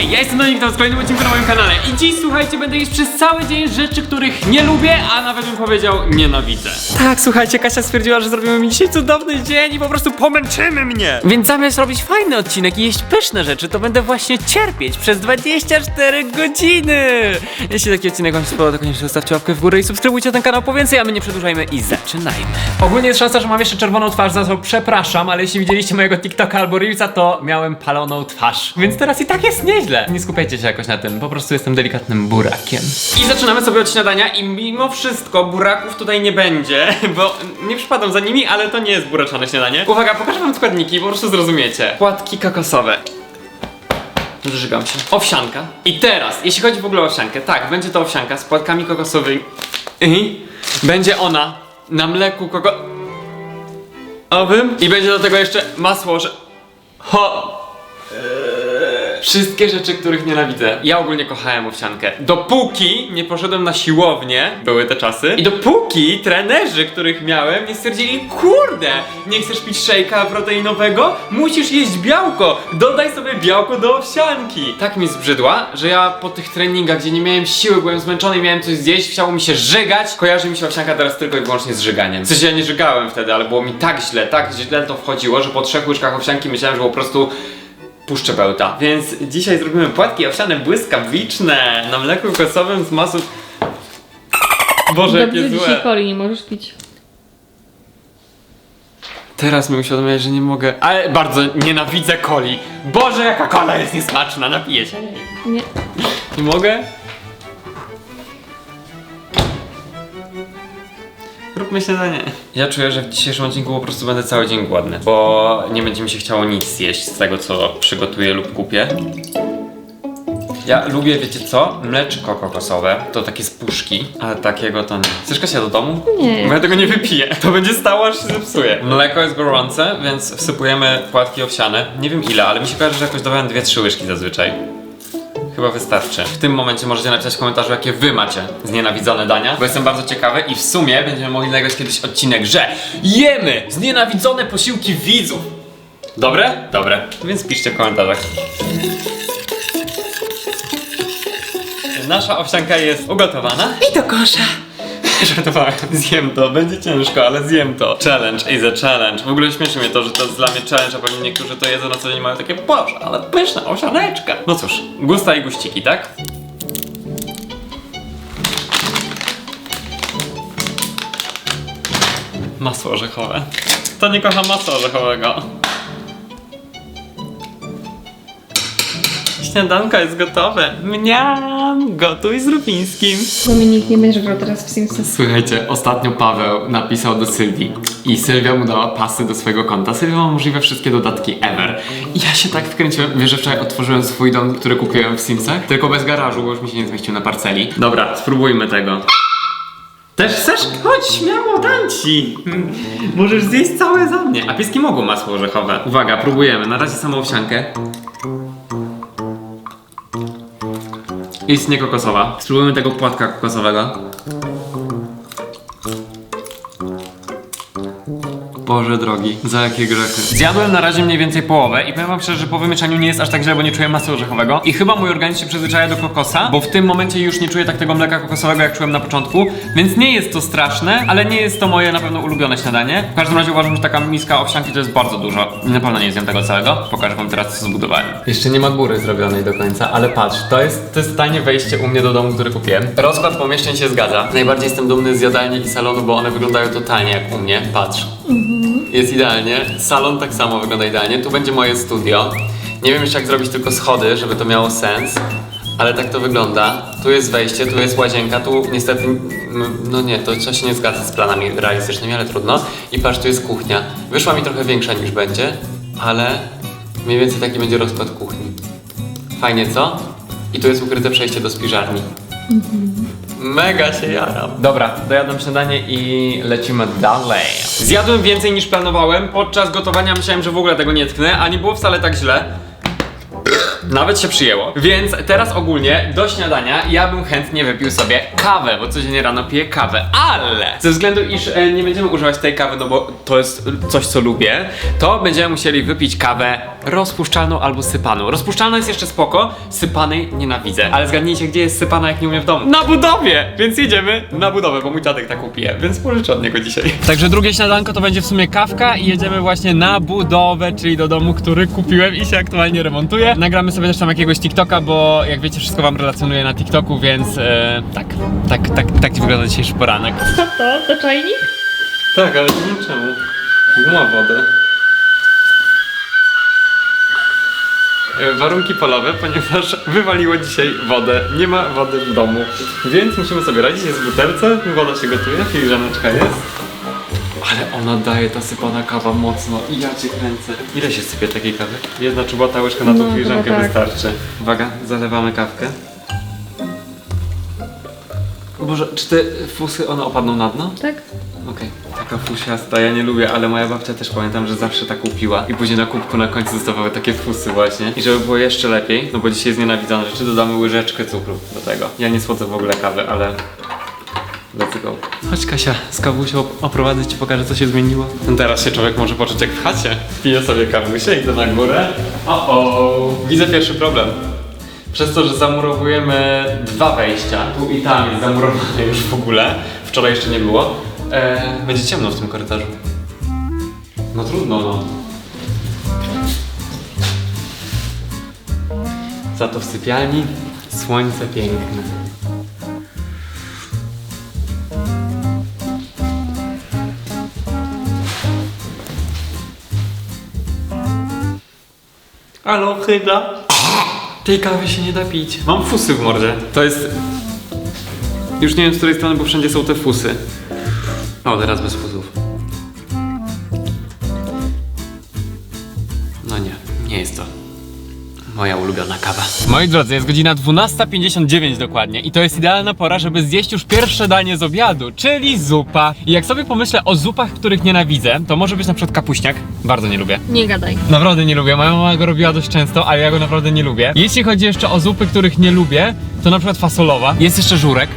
Hej, ja jestem Dominik, to jest kolejny odcinku na moim kanale i dziś, słuchajcie, będę jeść przez cały dzień rzeczy, których nie lubię, a nawet bym powiedział nienawidzę. Tak, słuchajcie, Kasia stwierdziła, że zrobimy mi dzisiaj cudowny dzień i po prostu pomęczymy mnie. Więc zamiast robić fajny odcinek i jeść pyszne rzeczy, to będę właśnie cierpieć przez 24 godziny. Jeśli taki odcinek wam się spodoba, to koniecznie zostawcie łapkę w górę i subskrybujcie ten kanał po więcej, a my nie przedłużajmy i zaczynajmy. Ogólnie jest szansa, że mam jeszcze czerwoną twarz, za co przepraszam, ale jeśli widzieliście mojego TikToka albo Reelsa, to miałem paloną twarz. Więc teraz i tak jest nieźle. Nie skupiajcie się jakoś na tym, po prostu jestem delikatnym burakiem. I zaczynamy sobie od śniadania i mimo wszystko buraków tutaj nie będzie, bo nie przypadam za nimi, ale to nie jest buraczane śniadanie. Uwaga, pokażę wam składniki, po prostu zrozumiecie. Płatki kokosowe. Zżygam się. Owsianka. I teraz, jeśli chodzi w ogóle o owsiankę, tak, będzie to owsianka z płatkami kokosowymi. I będzie ona na mleku koko... owym i będzie do tego jeszcze masło, że... Ho! Wszystkie rzeczy, których nienawidzę. Ja ogólnie kochałem owsiankę. Dopóki nie poszedłem na siłownię, były te czasy, i dopóki trenerzy, których miałem, nie stwierdzili, kurde, nie chcesz pić szejka proteinowego? Musisz jeść białko! Dodaj sobie białko do owsianki! Tak mi zbrzydła, że ja po tych treningach, gdzie nie miałem siły, byłem zmęczony i miałem coś zjeść, chciało mi się żygać, kojarzy mi się owsianka teraz tylko i wyłącznie z żyganiem. W ja nie żygałem wtedy, ale było mi tak źle, tak źle to wchodziło, że po trzech łyżkach owsianki myślałem, że po prostu puszczę bełta. Więc dzisiaj zrobimy płatki owsiane błyskawiczne na mleku kokosowym z masą... Boże, Dobrze, jakie dzisiaj złe. coli nie możesz pić. Teraz mi uświadomiłeś, że nie mogę... Ale bardzo nienawidzę coli. Boże, jaka kola jest niesmaczna, napiję się. Nie. Nie mogę? Róbmy śniadanie. Ja czuję, że w dzisiejszym odcinku po prostu będę cały dzień głodny, bo nie będzie mi się chciało nic zjeść z tego, co przygotuję lub kupię. Ja lubię, wiecie co? Mleczko kokosowe, to takie z puszki, ale takiego to nie. Chcesz Kasia do domu? Nie. Bo ja tego nie wypiję. To będzie stało, aż się zepsuje. Mleko jest gorące, więc wsypujemy płatki owsiane. Nie wiem ile, ale mi się kojarzy, że jakoś dawałem 2-3 łyżki zazwyczaj. Chyba wystarczy. W tym momencie możecie napisać w komentarzu, jakie wy macie znienawidzone dania, bo jestem bardzo ciekawy i w sumie będziemy mogli nagrać kiedyś odcinek, że jemy znienawidzone posiłki widzów. Dobre? Dobre. Więc piszcie w komentarzach. Nasza owsianka jest ugotowana. I do kosza. Żartowałem, zjem to, będzie ciężko, ale zjem to. Challenge is a challenge. W ogóle śmieszy mnie to, że to jest dla mnie challenge, a pewnie niektórzy to jedzą na co dzień mają takie, boże, ale pyszna owsianeczka. No cóż, gusta i guściki, tak? Masło orzechowe. Kto nie kocha masła orzechowego? Śniadanko jest gotowe. Mniam! Gotuj z Rupińskim. Dominik, nie będziesz grał teraz w Simsy. Słuchajcie, ostatnio Paweł napisał do Sylwii i Sylwia mu dała pasy do swojego konta. Sylwia ma możliwe wszystkie dodatki ever. I ja się tak wkręciłem, wiesz, że wczoraj otworzyłem swój dom, który kupiłem w Simsach, tylko bez garażu, bo już mi się nie zmieścił na parceli. Dobra, spróbujmy tego. Też chcesz? Chodź, śmiało, dam ci. Możesz zjeść całe za mnie. A pieski mogą masło orzechowe. Uwaga, próbujemy. Na razie samą owsiankę. Jest nie kokosowa. Spróbujmy tego płatka kokosowego. Boże drogi, za jakie grzechy. Zjadłem na razie mniej więcej połowę i powiem wam szczerze, że po wymieszaniu nie jest aż tak źle, bo nie czuję masy orzechowego. I chyba mój organizm się przyzwyczaja do kokosa, bo w tym momencie już nie czuję tak tego mleka kokosowego, jak czułem na początku. Więc nie jest to straszne, ale nie jest to moje na pewno ulubione śniadanie. W każdym razie uważam, że taka miska owsianki to jest bardzo dużo. Na pewno nie zjem tego całego. Pokażę wam teraz, co zbudowałem. Jeszcze nie ma góry zrobionej do końca, ale patrz, to jest, to jest tanie wejście u mnie do domu, który kupiłem. Rozkład pomieszczeń się zgadza. Najbardziej jestem dumny z jadalni i salonu, bo one wyglądają totalnie jak u mnie. Patrz. Jest idealnie. Salon tak samo wygląda idealnie. Tu będzie moje studio. Nie wiem jeszcze jak zrobić tylko schody, żeby to miało sens. Ale tak to wygląda. Tu jest wejście, tu jest łazienka, tu niestety, no nie, to coś się nie zgadza z planami realistycznymi, ale trudno. I patrz, tu jest kuchnia. Wyszła mi trochę większa niż będzie, ale mniej więcej taki będzie rozkład kuchni. Fajnie, co? I tu jest ukryte przejście do spiżarni. Mega się jaram. Dobra, dojadam śniadanie i lecimy dalej. Zjadłem więcej niż planowałem. Podczas gotowania myślałem, że w ogóle tego nie tknę, a nie było wcale tak źle. Nawet się przyjęło. Więc teraz ogólnie do śniadania ja bym chętnie wypił sobie kawę, bo codziennie rano piję kawę. Ale ze względu, iż e, nie będziemy używać tej kawy, no bo to jest coś, co lubię, to będziemy musieli wypić kawę rozpuszczalną albo sypaną. Rozpuszczalna jest jeszcze spoko, sypanej nienawidzę. Ale zgadnijcie, gdzie jest sypana, jak nie umiem w domu? Na budowie! Więc jedziemy na budowę, bo mój dziadek tak upije, więc pożyczę od niego dzisiaj. Także drugie śniadanko to będzie w sumie kawka i jedziemy właśnie na budowę, czyli do domu, który kupiłem i się aktualnie remontuje. Nagramy sobie też tam jakiegoś TikToka, bo jak wiecie, wszystko wam relacjonuję na TikToku, więc e, tak, tak, tak, tak ci wygląda dzisiejszy poranek. Co to? To czajnik? Tak, ale nie wiem czemu. Ma wodę. E, Warunki polowe, ponieważ wywaliło dzisiaj wodę. Nie ma wody w domu. Więc musimy sobie radzić. Jest w butelce, woda się gotuje, filiżaneczka jest. Ale ona daje ta sypana kawa mocno i ja cię kręcę. Ile się sypie takiej kawy? Jedna czubata łyżka na tą No, filiżankę chyba tak. wystarczy. Uwaga, zalewamy kawkę. Boże, czy te fusy one opadną na dno? Tak? Okej, taka fusiasta, ja nie lubię, ale moja babcia też pamiętam, że zawsze tak upiła i później na kubku na końcu zostawały takie fusy właśnie. I żeby było jeszcze lepiej, no bo dzisiaj jest nienawidzone rzeczy, dodamy łyżeczkę cukru do tego. Ja nie słodzę w ogóle kawy, ale... Let's go. Chodź Kasia, z kawusią oprowadzę ci, pokażę co się zmieniło. Teraz się człowiek może poczuć jak w chacie. Piję sobie kawusię, idę na górę. O, o, widzę pierwszy problem. Przez to, że zamurowujemy dwa wejścia, tu i tam jest zamurowane już w ogóle, wczoraj jeszcze nie było, e, będzie ciemno w tym korytarzu. No trudno, no. Za to w sypialni słońce piękne. Halo, chyba. Tej kawy się nie da pić. Mam fusy w mordzie. To jest... Już nie wiem z której strony, bo wszędzie są te fusy. O, teraz bez fusów. No nie, nie jest to moja ulubiona kawa. Moi drodzy, jest godzina 12.59 dokładnie i to jest idealna pora, żeby zjeść już pierwsze danie z obiadu, czyli zupa. I jak sobie pomyślę o zupach, których nienawidzę, to może być na przykład kapuśniak. Bardzo nie lubię. Nie gadaj. Naprawdę nie lubię. Moja mama go robiła dość często, ale ja go naprawdę nie lubię. Jeśli chodzi jeszcze o zupy, których nie lubię, to na przykład fasolowa. Jest jeszcze żurek.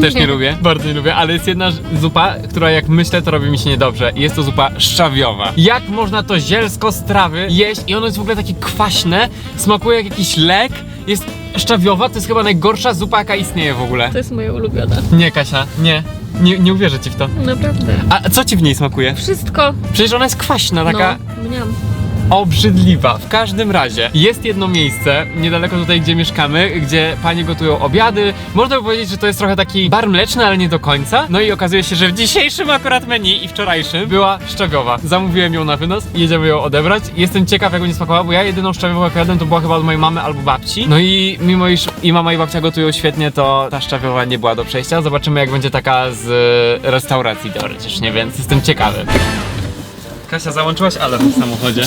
Też nie lubię, bardzo nie lubię, ale jest jedna zupa, która jak myślę, to robi mi się niedobrze. Jest to zupa szczawiowa. Jak można to zielsko z trawy jeść i ono jest w ogóle takie kwaśne, smakuje jak jakiś lek, jest szczawiowa, to jest chyba najgorsza zupa, jaka istnieje w ogóle. To jest moja ulubiona. Nie, Kasia, nie. Nie, nie uwierzę ci w to. Naprawdę. A co ci w niej smakuje? Wszystko. Przecież ona jest kwaśna, taka No, mniam. Obrzydliwa. W każdym razie jest jedno miejsce niedaleko tutaj, gdzie mieszkamy, gdzie panie gotują obiady. Można by powiedzieć, że to jest trochę taki bar mleczny, ale nie do końca. No i okazuje się, że w dzisiejszym akurat menu i wczorajszym była szczawiowa. Zamówiłem ją na wynos jedziemy ją odebrać. Jestem ciekaw, jak będzie smakowała, bo ja jedyną szczawiową jak jadłem, to była chyba od mojej mamy albo babci. No i mimo iż i mama i babcia gotują świetnie, to ta szczawiowa nie była do przejścia. Zobaczymy, jak będzie taka z restauracji teoretycznie, więc jestem ciekawy. Kasia, załączyłaś alarm w samochodzie.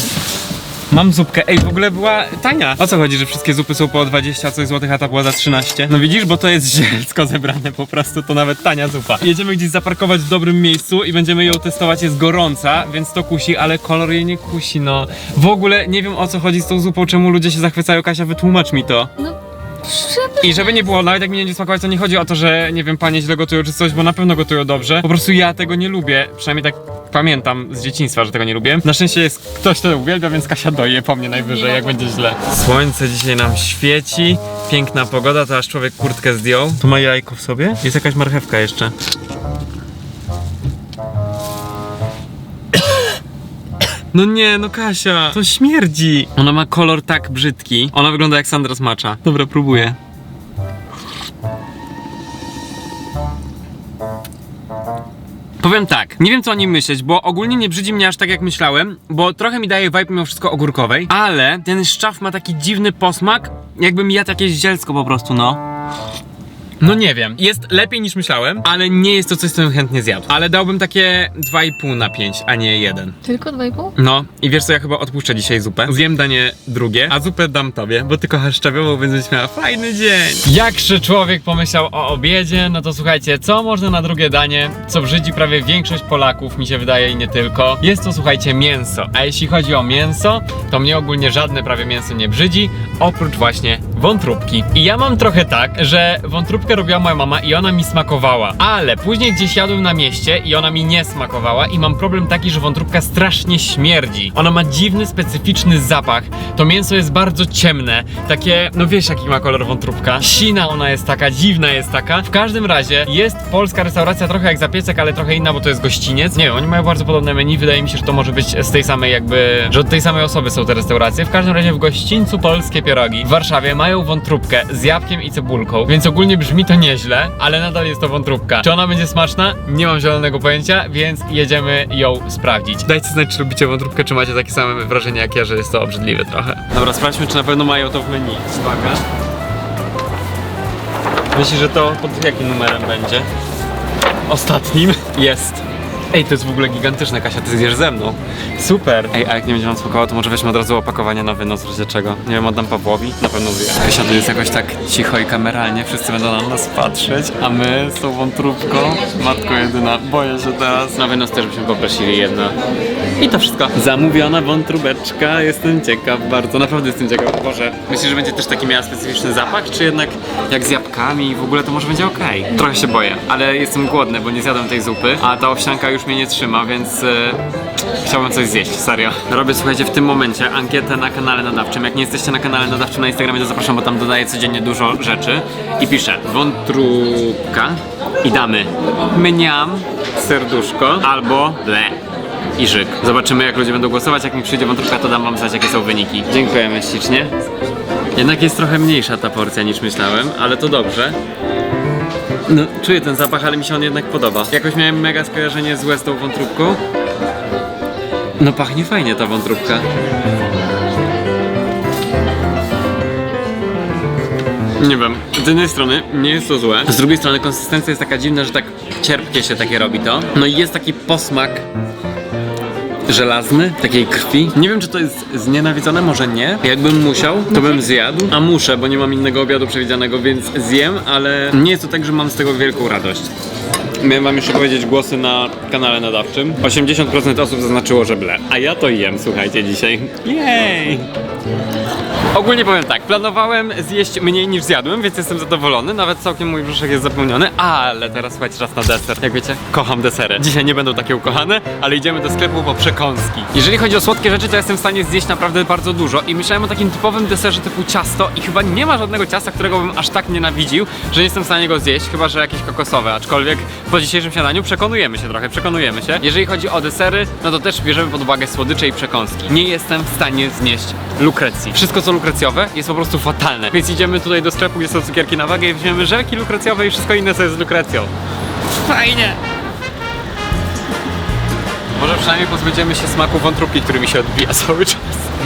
Mam zupkę. Ej, w ogóle była tania. O co chodzi, że wszystkie zupy są po 20 coś złotych, a ta była za 13? No widzisz, bo to jest zielsko zebrane po prostu, to nawet tania zupa. Jedziemy gdzieś zaparkować w dobrym miejscu i będziemy ją testować. Jest gorąca, więc to kusi, ale kolor jej nie kusi, no. W ogóle nie wiem o co chodzi z tą zupą, czemu ludzie się zachwycają. Kasia, wytłumacz mi to. No, żeby... I żeby nie było, nawet jak mi nie będzie smakować, to nie chodzi o to, że nie wiem, panie źle gotują czy coś, bo na pewno gotują dobrze. Po prostu ja tego nie lubię. Przynajmniej tak pamiętam z dzieciństwa, że tego nie lubię. Na szczęście jest ktoś, kto to uwielbia, więc Kasia doje po mnie najwyżej, jak będzie źle. Słońce dzisiaj nam świeci, piękna pogoda, to aż człowiek kurtkę zdjął. Tu ma jajko w sobie? Jest jakaś marchewka jeszcze. No nie, no Kasia, to śmierdzi. Ona ma kolor tak brzydki. Ona wygląda jak Sandra Smacza. Dobra, próbuję. Powiem tak, nie wiem co o nim myśleć, bo ogólnie nie brzydzi mnie aż tak jak myślałem, bo trochę mi daje vibe mimo wszystko ogórkowej, ale ten szczaw ma taki dziwny posmak, jakbym jadł jakieś zielsko po prostu, no. No nie wiem, jest lepiej niż myślałem, ale nie jest to coś, co bym chętnie zjadł. Ale dałbym takie 2,5 na 5, a nie 1. Tylko 2,5? No i wiesz co, ja chyba odpuszczę dzisiaj zupę. Zjem danie drugie, a zupę dam tobie, bo ty kochasz szczawiową, więc będziesz miała fajny dzień. Jakże człowiek pomyślał o obiedzie, no to słuchajcie, co można na drugie danie, co brzydzi prawie większość Polaków, mi się wydaje i nie tylko. Jest to słuchajcie mięso, a jeśli chodzi o mięso, to mnie ogólnie żadne prawie mięso nie brzydzi, oprócz właśnie wątróbki. I ja mam trochę tak, że wątróbkę robiła moja mama i ona mi smakowała, ale później gdzieś jadłem na mieście i ona mi nie smakowała i mam problem taki, że wątróbka strasznie śmierdzi. Ona ma dziwny, specyficzny zapach. To mięso jest bardzo ciemne, takie, no wiesz jaki ma kolor wątróbka. Sina ona jest taka, dziwna jest taka. W każdym razie jest polska restauracja trochę jak zapiecek, ale trochę inna, bo to jest gościniec. Nie wiem, oni mają bardzo podobne menu, wydaje mi się, że to może być z tej samej jakby, że od tej samej osoby są te restauracje. W każdym razie w gościńcu Polskie Pierogi w Warszawie mają wątróbkę z jabłkiem i cebulką, więc ogólnie brzmi to nieźle, ale nadal jest to wątróbka. Czy ona będzie smaczna? Nie mam zielonego pojęcia, więc jedziemy ją sprawdzić. Dajcie znać, czy lubicie wątróbkę, czy macie takie same wrażenie jak ja, że jest to obrzydliwe trochę. Dobra, sprawdźmy, czy na pewno mają to w menu. Uwaga. Myślisz, że to pod jakim numerem będzie? Ostatnim? Jest. Ej, to jest w ogóle gigantyczne, Kasia, ty zjesz ze mną. Super. Ej, a jak nie będzie wam smakowało, to może weźmy od razu opakowanie na wynos, w razie czego. Nie wiem, oddam Pawłowi, na pewno zje. Kasia, tu jest jakoś tak cicho i kameralnie, wszyscy będą na nas patrzeć, a my z tą wątróbką, matko jedyna, boję się teraz. Na wynos też byśmy poprosili jedno. I to wszystko. Zamówiona wątróbeczka, jestem ciekaw bardzo, naprawdę jestem ciekaw. Boże, myślisz, że będzie też taki miała specyficzny zapach, czy jednak jak z jabłkami i w ogóle to może będzie okej? Trochę się boję, ale jestem głodny, bo nie zjadłem tej zupy, a ta owsianka już mnie nie trzyma, więc e, chciałbym coś zjeść, serio. Robię, słuchajcie, w tym momencie ankietę na kanale nadawczym. Jak nie jesteście na kanale nadawczym na Instagramie, to zapraszam, bo tam dodaję codziennie dużo rzeczy. I piszę wątróbka i damy mniam, serduszko albo ble i żyk. Zobaczymy jak ludzie będą głosować, jak mi przyjdzie wątróbka, to dam wam znać jakie są wyniki. Dziękujemy ślicznie. Jednak jest trochę mniejsza ta porcja niż myślałem, ale to dobrze. No, czuję ten zapach, ale mi się on jednak podoba. Jakoś miałem mega skojarzenie złe z tą wątróbką. No pachnie fajnie ta wątróbka. Nie wiem, z jednej strony nie jest to złe, z drugiej strony konsystencja jest taka dziwna, że tak cierpkie się takie robi to. No i jest taki posmak żelazny, takiej krwi. Nie wiem, czy to jest znienawidzone, może nie. Jakbym musiał, to bym zjadł, a muszę, bo nie mam innego obiadu przewidzianego, więc zjem, ale nie jest to tak, że mam z tego wielką radość. Miałem wam jeszcze powiedzieć głosy na kanale nadawczym. 80% osób zaznaczyło, że ble. A ja to jem, słuchajcie, dzisiaj. Jej! Ogólnie powiem tak, planowałem zjeść mniej niż zjadłem, więc jestem zadowolony, nawet całkiem mój brzuszek jest zapełniony, ale teraz słuchajcie, czas na deser. Jak wiecie, kocham desery. Dzisiaj nie będą takie ukochane, ale idziemy do sklepu po przekąski. Jeżeli chodzi o słodkie rzeczy, to jestem w stanie zjeść naprawdę bardzo dużo i myślałem o takim typowym deserze typu ciasto i chyba nie ma żadnego ciasta, którego bym aż tak nienawidził, że nie jestem w stanie go zjeść, chyba że jakieś kokosowe, aczkolwiek po dzisiejszym śniadaniu przekonujemy się trochę, przekonujemy się. Jeżeli chodzi o desery, no to też bierzemy pod uwagę słodycze i przekąski. Nie jestem w stanie znieść lukrecji. Wszystko co lukrecjowe jest po prostu fatalne. Więc idziemy tutaj do sklepu, gdzie są cukierki na wagę i weźmiemy żelki lukrecjowe i wszystko inne co jest z lukrecją. Fajnie! Może przynajmniej pozbędziemy się smaku wątróbki, który mi się odbija cały czas.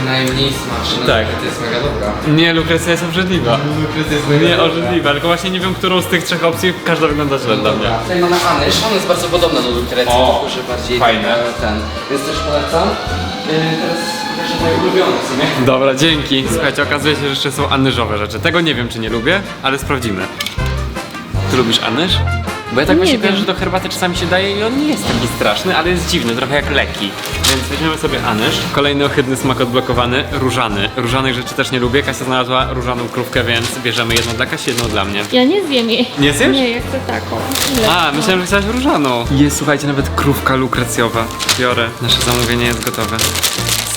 Najmniej smaczne, Tak. to jest mega dobra. Nie, lukrecja jest obrzydliwa. Nie, obrzydliwa, tylko właśnie nie wiem, którą z tych trzech opcji każda wygląda źle dla mnie. Tutaj mamy anyż, on jest bardzo podobny do lukrecji, O, tylko że bardziej fajne. e, ten. Więc też polecam. Yy, teraz jeszcze moje ulubione w sumie. Dobra, dzięki. Słuchajcie, okazuje się, że jeszcze są anyżowe rzeczy. Tego nie wiem, czy nie lubię, ale sprawdzimy. Ty lubisz anyż? Bo ja tak Nie właśnie wiem. że do herbaty czasami się daje i on nie jest taki straszny, ale jest dziwny, trochę jak leki. Więc weźmiemy sobie anyż. Kolejny ohydny smak odblokowany, różany. Różanych rzeczy też nie lubię. Kasia znalazła różaną krówkę, więc bierzemy jedną dla Kasi, jedną dla mnie. Ja nie zjem jej. Nie zjesz? Nie, ja chcę taką. Ile? A, myślałem, że chciałaś różaną. Jest, słuchajcie, nawet krówka lukrecjowa. Biorę. Nasze zamówienie jest gotowe.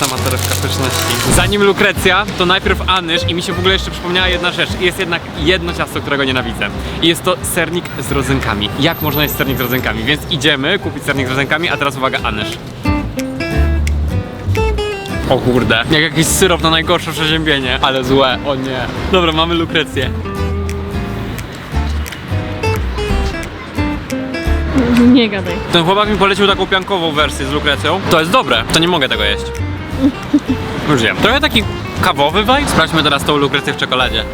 Sama torebka pyszności. Zanim lukrecja, to najpierw anyż i mi się w ogóle jeszcze przypomniała jedna rzecz. Jest jednak jedno ciasto, którego nienawidzę. I jest to sernik z rodzynkami. Jak można jeść sernik z rodzynkami? Więc idziemy kupić sernik z rodzynkami, a teraz uwaga, anyż. O kurde, jak jakiś syrop na najgorsze przeziębienie, ale złe, o nie. Dobra, mamy lukrecję. Nie gadaj. Ten chłopak mi polecił taką piankową wersję z lukrecją. To jest dobre, to nie mogę tego jeść. Już wiem. Trochę taki kawowy vibe. Sprawdźmy teraz tą lukrecję w czekoladzie.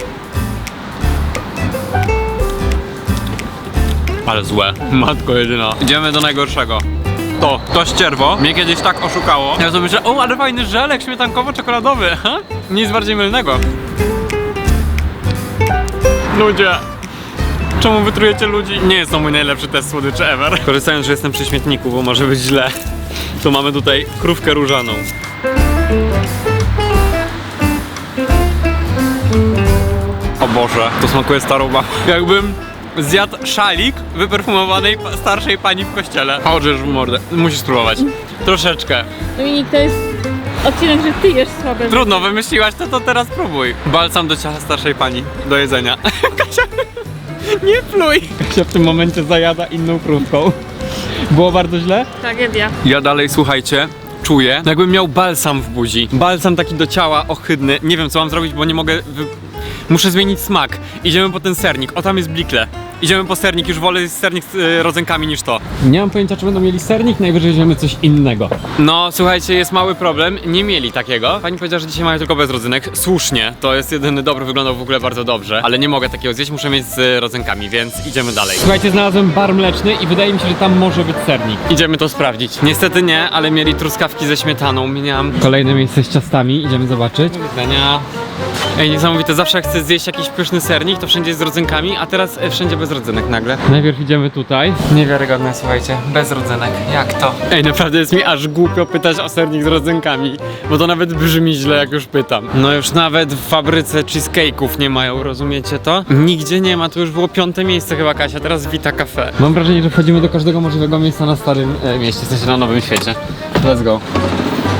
Ale złe. Matko jedyna. Idziemy do najgorszego. To, to ścierwo mnie kiedyś tak oszukało. Ja sobie myślę, o, ale fajny żelek śmietankowo-czekoladowy. Ha? Nic bardziej mylnego. Ludzie. Czemu wytrujecie ludzi? Nie jest to mój najlepszy test słodyczy ever. Korzystając, że jestem przy śmietniku, bo może być źle, to mamy tutaj krówkę różaną. O Boże, to smakuje staroba. Jakbym zjadł szalik wyperfumowanej pa- starszej pani w kościele. Chodzisz w mordę. Musisz spróbować. Troszeczkę. Dominik, to jest odcinek, że ty jesz słabe. Trudno, wymyśliłaś to, to teraz próbuj. Balsam do ciała starszej pani. Do jedzenia. Kasia, nie pluj. Kasia w tym momencie zajada inną krówką. Było bardzo źle? Tragedia. Ja dalej, słuchajcie, czuję, jakbym miał balsam w buzi. Balsam taki do ciała, ohydny. Nie wiem, co mam zrobić, bo nie mogę... Wy... Muszę zmienić smak. Idziemy po ten sernik. O, tam jest blikle. Idziemy po sernik, już wolę sernik z y, rodzynkami niż to. Nie mam pojęcia, czy będą mieli sernik, najwyżej weźmiemy coś innego. No, słuchajcie, jest mały problem. Nie mieli takiego. Pani powiedziała, że dzisiaj mają tylko bez rodzynek. Słusznie, to jest jedyny dobry, wyglądał w ogóle bardzo dobrze. Ale nie mogę takiego zjeść, muszę mieć z y, rodzynkami, więc idziemy dalej. Słuchajcie, znalazłem bar mleczny i wydaje mi się, że tam może być sernik. Idziemy to sprawdzić. Niestety nie, ale mieli truskawki ze śmietaną. Miałam kolejne miejsce z ciastami, idziemy zobaczyć. Do widzenia. Ej, niesamowite, zawsze jak chcę zjeść jakiś pyszny sernik, to wszędzie jest z rodzynkami, a teraz e, wszędzie bez rodzynek nagle. Najpierw idziemy tutaj. Niewiarygodne, słuchajcie, bez rodzynek. Jak to? Ej, naprawdę jest mi aż głupio pytać o sernik z rodzynkami, bo to nawet brzmi źle, jak już pytam. No już nawet w fabryce cheesecake'ów nie mają, rozumiecie to? Nigdzie nie ma, to już było piąte miejsce chyba, Kasia, teraz Vita Cafe. Mam wrażenie, że wchodzimy do każdego możliwego miejsca na starym e, mieście, w sensie na nowym świecie. Let's go.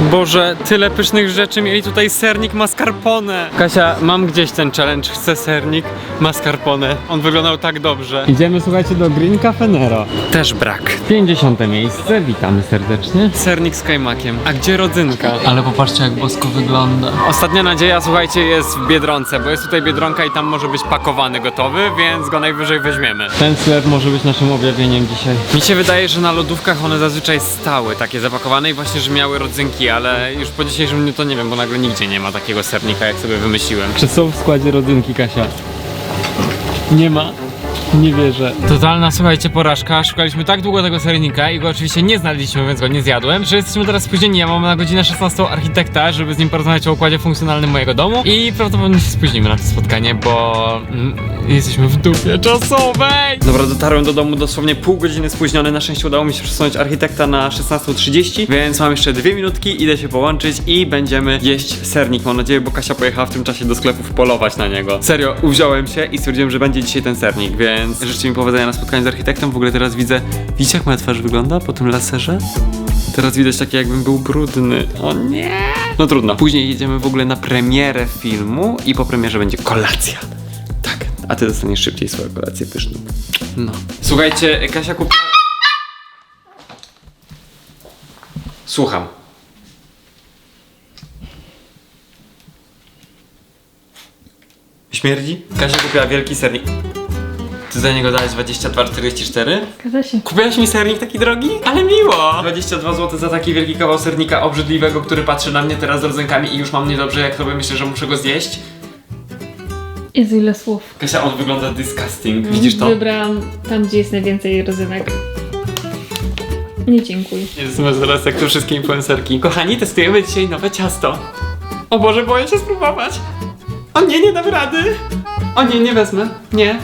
Boże, tyle pysznych rzeczy mieli tutaj sernik mascarpone. Kasia, mam gdzieś ten challenge, chcę sernik mascarpone. On wyglądał tak dobrze. Idziemy, słuchajcie, do Green Cafe Nero. Też brak. 50 miejsce, witamy serdecznie. Sernik z kajmakiem. A gdzie rodzynka? Ale popatrzcie, jak bosko wygląda. Ostatnia nadzieja, słuchajcie, jest w Biedronce, bo jest tutaj Biedronka i tam może być pakowany gotowy, więc go najwyżej weźmiemy. Ten sklep może być naszym objawieniem dzisiaj. Mi się wydaje, że na lodówkach one zazwyczaj stały takie zapakowane i właśnie, że miały rodzynki, ale już po dzisiejszym dniu to nie wiem, bo nagle nigdzie nie ma takiego sernika, jak sobie wymyśliłem. Czy są w składzie rodzynki, Kasia? Nie ma. Nie wierzę. Totalna, słuchajcie, porażka. Szukaliśmy tak długo tego sernika i go oczywiście nie znaleźliśmy, więc go nie zjadłem, że jesteśmy teraz spóźnieni. Ja mam na godzinę 16 architekta, żeby z nim porozmawiać o układzie funkcjonalnym mojego domu i prawdopodobnie się spóźnimy na to spotkanie, bo mm, jesteśmy w dupie czasowej. Dobra, dotarłem do domu dosłownie pół godziny spóźniony. Na szczęście udało mi się przesunąć architekta na 16.30, więc mam jeszcze dwie minutki, idę się połączyć i będziemy jeść sernik, mam nadzieję, bo Kasia pojechała w tym czasie do sklepów polować na niego. Serio, uwziąłem się i stwierdziłem, że będzie dzisiaj ten sernik, więc życzę mi powodzenia na spotkaniu z architektem. W ogóle teraz widzę, widzicie jak moja twarz wygląda po tym laserze? Teraz widać takie jakbym był brudny. O nie! No trudno. Później jedziemy w ogóle na premierę filmu i po premierze będzie kolacja. Tak, a ty dostaniesz szybciej swoją kolację pyszną. No. Słuchajcie, Kasia kupiła... Słucham. Śmierdzi? Kasia kupiła wielki sernik. Ty za niego dałeś 22,44? Zgadza się. Kupiłaś mi sernik taki drogi? Ale miło! 22 zł za taki wielki kawał sernika obrzydliwego, który patrzy na mnie teraz z rodzynkami i już mam niedobrze, jak sobie myślę, że muszę go zjeść. Jezu, ile słów. Kasia, on wygląda disgusting. Widzisz to? Wybrałam tam, gdzie jest najwięcej rodzynek. Nie dziękuję. Jestem zaraz jak to wszystkie influencerki. Kochani, testujemy dzisiaj nowe ciasto. O Boże, boję się spróbować. O nie, nie dam rady. O nie, nie wezmę. Nie.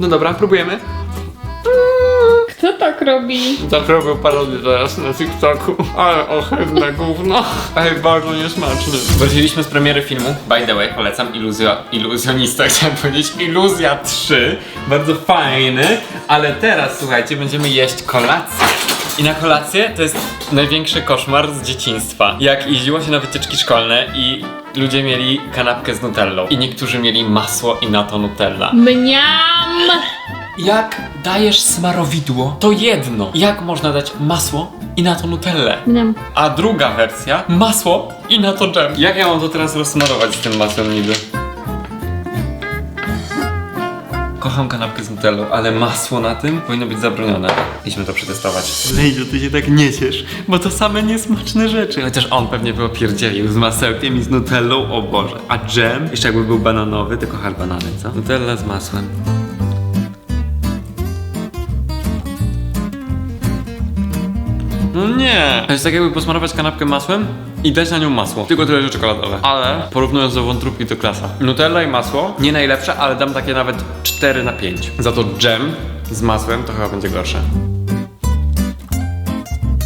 No dobra, próbujemy. Kto tak robi? Zaprobił parodię teraz na TikToku. Ale ohydne gówno. Ej, bardzo niesmaczny. Wróciliśmy z premiery filmu. By the way, polecam iluzja, iluzjonista, chciałem powiedzieć Iluzja 3. Bardzo fajny. Ale teraz, słuchajcie, będziemy jeść kolację. I na kolację to jest największy koszmar z dzieciństwa. Jak jeździło się na wycieczki szkolne i ludzie mieli kanapkę z nutellą. I niektórzy mieli masło i na to nutella. Mniam! Jak dajesz smarowidło, to jedno. Jak można dać masło i na to nutellę? Mniam. A druga wersja, masło i na to dżem. Jak ja mam to teraz rozsmarować z tym masłem niby? Kocham kanapkę z nutellą, ale masło na tym powinno być zabronione. Idźmy to przetestować. Lejdziu, ty się tak nie ciesz, bo to same niesmaczne rzeczy. Chociaż on pewnie by opierdzielił z masełkiem i z nutellą, o Boże. A dżem? Jeszcze jakby był bananowy, ty kochasz banany, co? Nutella z masłem. No nie. To jest tak jakby posmarować kanapkę masłem i dać na nią masło. Tylko tyle, że czekoladowe. Ale porównując do wątróbki to klasa. Nutella i masło nie najlepsze, ale dam takie nawet 4 na 5. Za to dżem z masłem to chyba będzie gorsze.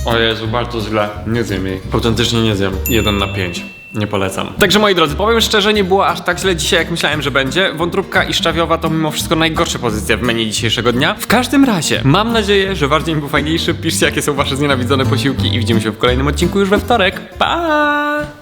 O Jezu, bardzo źle. Nie zjem jej. Autentycznie nie zjem. 1 na 5. Nie polecam. Także moi drodzy, powiem szczerze, nie było aż tak źle dzisiaj, jak myślałem, że będzie. Wątróbka i szczawiowa to mimo wszystko najgorsze pozycje w menu dzisiejszego dnia. W każdym razie, mam nadzieję, że wasz dzień był fajniejszy. Piszcie, jakie są wasze znienawidzone posiłki i widzimy się w kolejnym odcinku już we wtorek. Pa!